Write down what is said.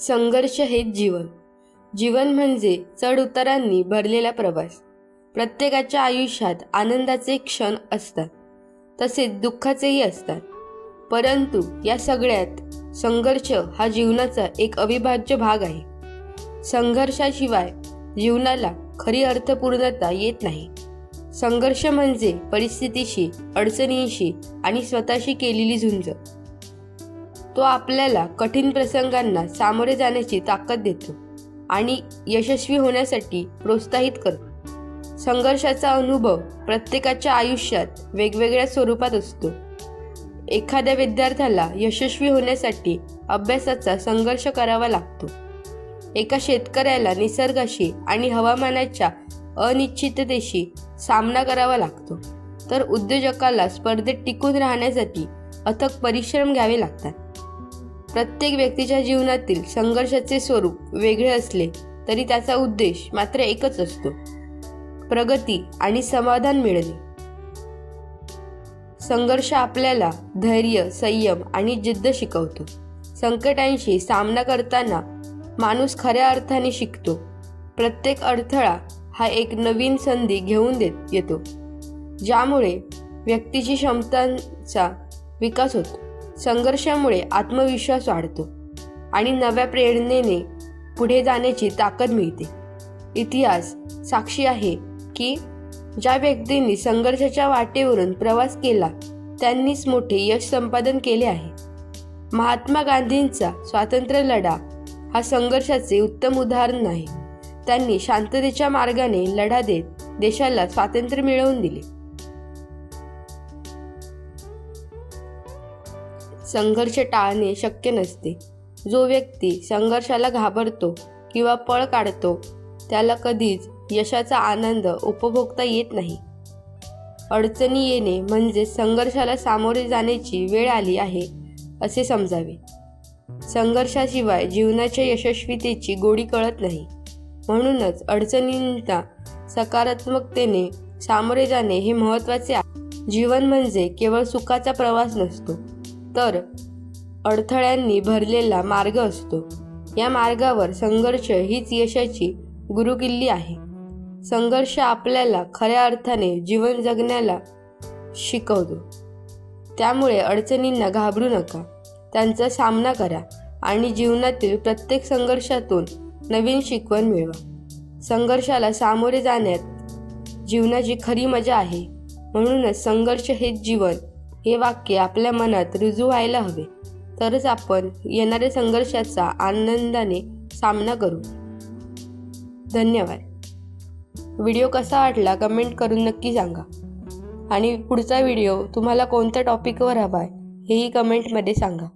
संघर्ष हेच जीवन. जीवन म्हणजे चढ उतारांनी भरलेला प्रवास. प्रत्येकाच्या आयुष्यात आनंदाचे क्षण असतात. तसेच दुःखाचेही असतात. परंतु या सगळ्यात संघर्ष हा जीवनाचा एक अविभाज्य भाग आहे. संघर्षाशिवाय जीवनाला खरी अर्थपूर्णता येत नाही. संघर्ष म्हणजे परिस्थितीशी अडचणींशी आणि स्वतःशी केलेली झुंज. तो आपल्याला कठीण प्रसंगांना सामोरे जाण्याची ताकद देतो आणि यशस्वी होण्यासाठी प्रोत्साहित करतो. संघर्षाचा अनुभव प्रत्येकाच्या आयुष्यात वेगवेगळ्या स्वरूपात असतो. एखाद्या विद्यार्थ्याला यशस्वी होण्यासाठी अभ्यासाचा संघर्ष करावा लागतो. एका शेतकऱ्याला निसर्गाशी आणि हवामानाच्या अनिश्चिततेशी सामना करावा लागतो. तर उद्योजकाला स्पर्धेत टिकून राहण्यासाठी अथक परिश्रम घ्यावे लागतात. प्रत्येक व्यक्तीच्या जीवनातील संघर्षाचे स्वरूप वेगळे असले तरी त्याचा उद्देश मात्र एकच असतो. प्रगती आणि समाधान मिळणे. संघर्ष आपल्याला धैर्य संयम आणि जिद्द शिकवतो. संकटांशी सामना करताना माणूस खऱ्या अर्थाने शिकतो. प्रत्येक अडथळा हा एक नवीन संधी घेऊन देत येतो ज्यामुळे व्यक्तीची क्षमतांचा विकास होतो. संघर्षामुळे आत्मविश्वास वाढतो आणि नव्या प्रेरणेने पुढे जाण्याची ताकद मिळते. इतिहास साक्षी आहे की ज्या व्यक्तींनी संघर्षाच्या वाटेवरून प्रवास केला त्यांनीच मोठे यश संपादन केले आहे. महात्मा गांधींचा स्वातंत्र्य लढा हा संघर्षाचे उत्तम उदाहरण आहे त्यांनी शांततेच्या मार्गाने लढा देत देशाला स्वातंत्र्य मिळवून दिले. संघर्ष टाळणे शक्य नसते. जो व्यक्ती संघर्षाला घाबरतो किंवा पळ काढतो त्याला कधीच यशाचा आनंद उपभोगता येत नाही. अडचणी येणे म्हणजे संघर्षाला सामोरे जाण्याची वेळ आली आहे असे समजावे. संघर्षाशिवाय जीवनाच्या यशस्वीतेची गोडी कळत नाही. म्हणूनच अडचणींना सकारात्मकतेने सामोरे जाणे हे महत्त्वाचे आहे. जीवन म्हणजे केवळ सुखाचा प्रवास नसतो. तर अडथळ्यांनी भरलेला मार्ग असतो. या मार्गावर संघर्ष हीच यशाची गुरुकिल्ली आहे. संघर्ष आपल्याला खऱ्या अर्थाने जीवन जगण्याला शिकवतो. त्यामुळे अडचणींना घाबरू नका. त्यांचा सामना करा आणि जीवनातील प्रत्येक संघर्षातून नवीन शिकवण मिळवा. संघर्षाला सामोरे जाण्यात जीवनाची खरी मजा आहे. म्हणूनच संघर्ष हेच जीवन हे वाक्य आपल्या मनात रुजू व्हायला हवे. तरच आपण येणाऱ्या संघर्षाचा आनंदाने सामना करू. धन्यवाद. व्हिडिओ कसा वाटला कमेंट करून नक्की सांगा. आणि पुढचा व्हिडिओ तुम्हाला कोणत्या टॉपिकवर हवा आहे हेही कमेंटमध्ये सांगा.